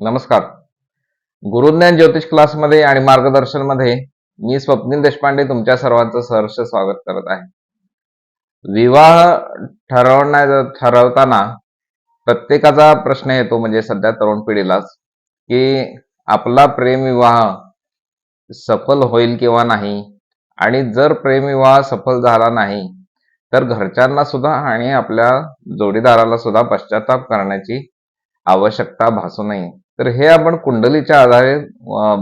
नमस्कार. गुरुज्ञान ज्योतिष क्लासमध्ये आणि मार्गदर्शनमध्ये मी स्वप्नील देशपांडे तुमच्या सर्वांचं सहर्ष स्वागत करत आहे. विवाह ठरवण्या ठरवताना प्रत्येकाचा प्रश्न येतो म्हणजे सध्या तरुण पिढीलाच की आपला प्रेमविवाह सफल होईल किंवा नाही? आणि जर प्रेमविवाह सफल झाला नाही तर घरच्यांना सुद्धा आणि आपल्या जोडीदाराला सुद्धा पश्चाताप करण्याची आवश्यकता भासू नये. तर हे आपण कुंडलीच्या आधारे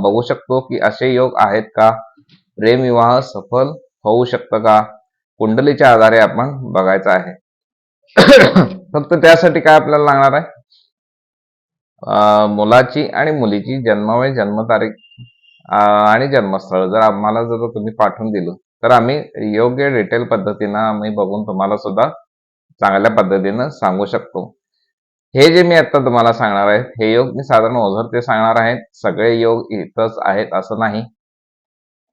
बघू शकतो की असे योग आहेत का? प्रेमविवाह सफल होऊ शकतं का? कुंडलीच्या आधारे आपण बघायचं आहे. फक्त त्यासाठी काय आपल्याला लागणार आहे? मुलाची आणि मुलीची जन्मवय जन्मतारीख आणि जन्मस्थळ. जर आम्हाला जर तुम्ही पाठवून दिलं तर आम्ही योग्य डिटेल पद्धतीनं आम्ही बघून तुम्हाला सुद्धा चांगल्या पद्धतीनं सांगू शकतो. हे जे मी आता तुम्हाला सांगणार आहे हे योग मी साधारण ओझर ते सांगणार आहेत सगळे योग इथंच आहेत असं नाही.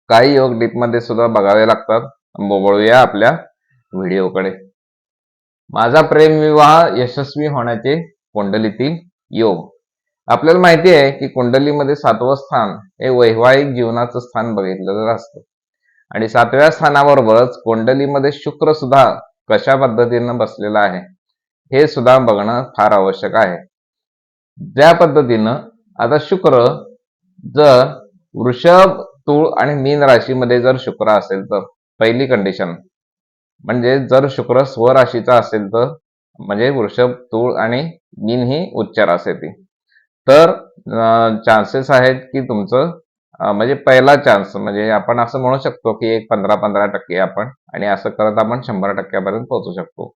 काही योग डीपमध्ये सुद्धा बघावे लागतात. बोबळूया आपल्या व्हिडिओकडे. माझा प्रेमविवाह यशस्वी होण्याचे कुंडलीतील योग. आपल्याला माहिती आहे की कुंडलीमध्ये सातवं स्थान हे वैवाहिक जीवनाचं स्थान बघितलेलं असतं. आणि सातव्या स्थानाबरोबरच कुंडलीमध्ये शुक्र सुद्धा कशा पद्धतीनं बसलेला आहे? हे सुद्धा बघणं फार आवश्यक आहे. ज्या पद्धतीनं आता शुक्र जर वृषभ तूळ आणि मीन राशीमध्ये जर शुक्र असेल तर पहिली कंडिशन म्हणजे जर शुक्र स्वराशीचा असेल तर म्हणजे वृषभ तूळ आणि मीन ही उच्च असे ती तर चान्सेस आहेत की तुमचं म्हणजे पहिला चान्स म्हणजे आपण असं म्हणू शकतो की एक पंधरा पंधरा टक्के आपण आणि असं करत आपण शंभर टक्क्यापर्यंत पोहोचू शकतो.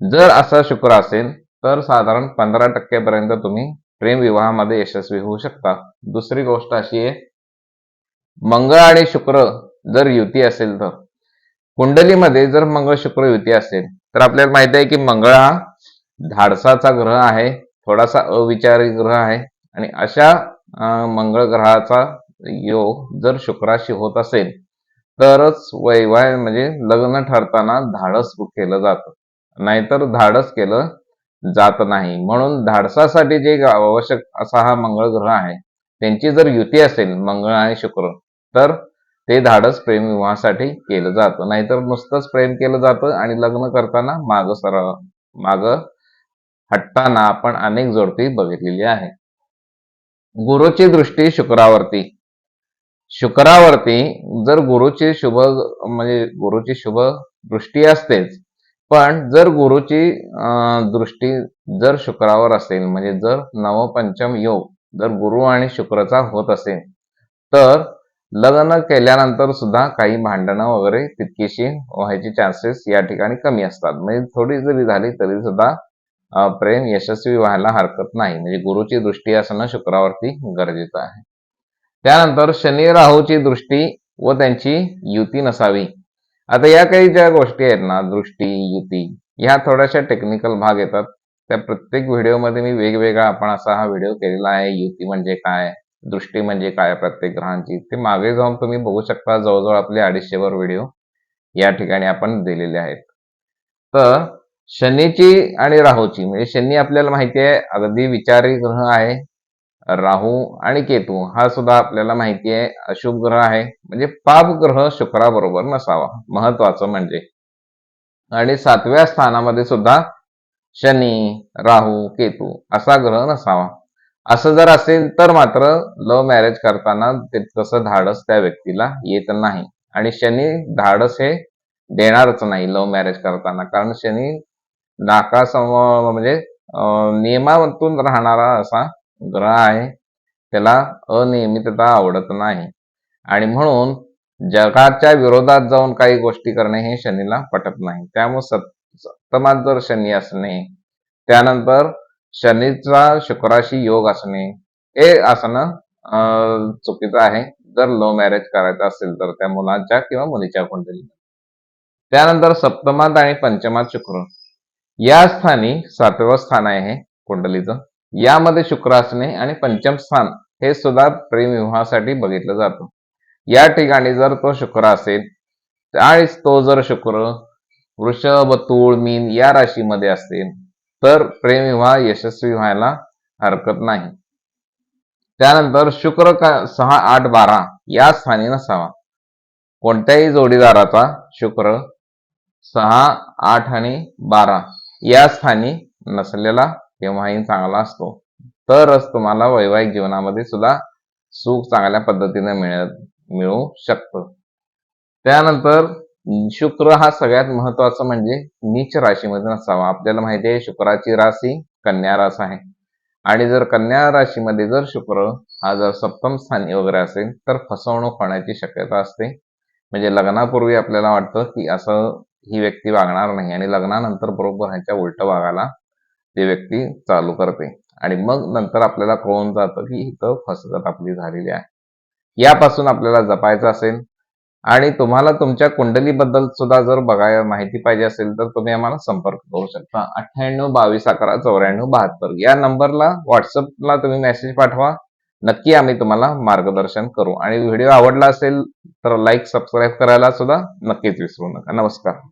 जर असा शुक्र असेल तर साधारण पंधरा टक्क्यापर्यंत तुम्ही प्रेम विवाहामध्ये यशस्वी होऊ शकता. दुसरी गोष्ट अशी आहे मंगळ आणि शुक्र जर युती असेल तर कुंडलीमध्ये जर मंगळ शुक्र युती असेल तर आपल्याला माहिती आहे की मंगळ हा धाडसाचा ग्रह आहे थोडासा अविचारी ग्रह आहे आणि अशा मंगळ ग्रहाचा योग जर शुक्राशी होत असेल तरच वैवाह म्हणजे लग्न ठरताना धाडस केलं जातं. नाहीतर धाडस केलं जात नाही. म्हणून धाडसासाठी जे आवश्यक असा हा मंगळ ग्रह आहे त्यांची जर युती असेल मंगळ आणि शुक्र तर ते धाडस प्रेम विवाहासाठी केलं जातं. नाहीतर नुसतंच प्रेम केलं जातं आणि लग्न करताना माग सरळ माग हटताना आपण अनेक जोडपी बघितलेली आहे. गुरुची दृष्टी शुक्रावरती. शुक्रावरती जर गुरुची शुभ म्हणजे गुरुची शुभ दृष्टी असतेच पण जर गुरुची दृष्टी जर शुक्रावर असेल म्हणजे जर नवपंचम योग जर गुरु आणि शुक्रचा होत असेल तर लग्न केल्यानंतर सुद्धा काही भांडणं वगैरे तितकीशी व्हायची चान्सेस या ठिकाणी कमी असतात. म्हणजे थोडी जरी झाली तरी सुद्धा प्रेम यशस्वी व्हायला हरकत नाही. म्हणजे गुरुची दृष्टी असणं शुक्रावरती गरजेचं आहे. त्यानंतर शनी राहूची दृष्टी व त्यांची युती नसावी. आता या काही ज्या गोष्टी आहेत ना दृष्टी युती ह्या थोड्याशा टेक्निकल भाग येतात. त्या प्रत्येक व्हिडिओमध्ये मी वेगवेगळा आपण असा हा व्हिडिओ केलेला आहे. युती म्हणजे काय? दृष्टी म्हणजे काय? प्रत्येक ग्रहांची. ते मागे जाऊन तुम्ही बघू शकता जवळजवळ आपले अडीचशेवर व्हिडिओ या ठिकाणी आपण दिलेले आहेत. तर शनीची आणि राहूची म्हणजे शनी आपल्याला माहिती आहे अगदी विचारी ग्रह आहे. राहू आणि केतू हा सुद्धा आपल्याला माहिती आहे. अशुभ ग्रह आहे. म्हणजे पाप ग्रह शुक्राबरोबर नसावा. महत्वाचं म्हणजे. आणि सातव्या स्थानामध्ये सुद्धा शनी राहू केतू असा ग्रह नसावा. असं जर असेल तर मात्र लव्ह मॅरेज करताना तसं धाडस त्या व्यक्तीला येत नाही. आणि शनी धाडस हे देणारच नाही लव्ह मॅरेज करताना. कारण शनी नाकासम म्हणजे नियमातून राहणारा असा ग्रह आहे त्याला अनियमितता आवडत नाही. आणि म्हणून जगाच्या विरोधात जाऊन काही गोष्टी करणे हे शनीला पटत नाही. त्यामुळे सप्तमात जर शनी असणे त्यानंतर शनीचा शुक्राशी योग असणे हे असणं अं, चुकीचं आहे. जर लव्ह मॅरेज करायचं असेल तर त्या मुलाच्या किंवा मुलीच्या कुंडलीत. त्यानंतर सप्तमात आणि पंचमात शुक्र. या स्थानी सातवं स्थान आहे हे कुंडलीचं. यामध्ये शुक्रासने आणि पंचम स्थान हे सुद्धा प्रेमविवाहासाठी बघितलं जातं. या ठिकाणी जर तो शुक्र असेल आणि तो जर शुक्र वृषभ तूळ मीन या राशीमध्ये असेल तर प्रेमविवाह यशस्वी व्हायला हरकत नाही. त्यानंतर शुक्र का- सहा आठ बारा या स्थानी नसावा. कोणत्याही जोडीदाराचा शुक्र सहा आठ आणि बारा या स्थानी नसलेला केव्हाही चांगला असतो. तरच तुम्हाला वैवाहिक जीवनामध्ये सुद्धा सुख चांगल्या पद्धतीने मिळत मिळू शकतं. त्यानंतर शुक्र हा सगळ्यात महत्त्वाचा म्हणजे नीच राशीमध्ये नसावा आपल्याला माहिती आहे शुक्राची राशी कन्या रास आहे. आणि जर कन्या राशीमध्ये जर शुक्र हा जर सप्तम स्थानी वगैरे असेल तर फसवणूक होण्याची शक्यता असते. म्हणजे लग्नापूर्वी आपल्याला वाटतं की असं ही व्यक्ती वागणार नाही आणि लग्नानंतर बरोबर ह्याच्या उलट वागायला ते व्यक्ती चालू करते. आणि मग नंतर आपल्याला कळून जातं की इथं फसगत आपली झालेली आहे. यापासून आपल्याला जपायचं असेल आणि तुम्हाला तुमच्या कुंडलीबद्दल सुद्धा जर बघायला माहिती पाहिजे असेल तर तुम्ही आम्हाला संपर्क करू शकता. अठ्ठ्याण्णव बावीस अकरा चौऱ्याण्णव बहात्तर या नंबरला व्हॉट्सअपला तुम्ही मेसेज पाठवा. नक्की आम्ही तुम्हाला मार्गदर्शन करू. आणि व्हिडिओ आवडला असेल तर लाईक सबस्क्राईब करायला सुद्धा नक्कीच विसरू नका. नमस्कार.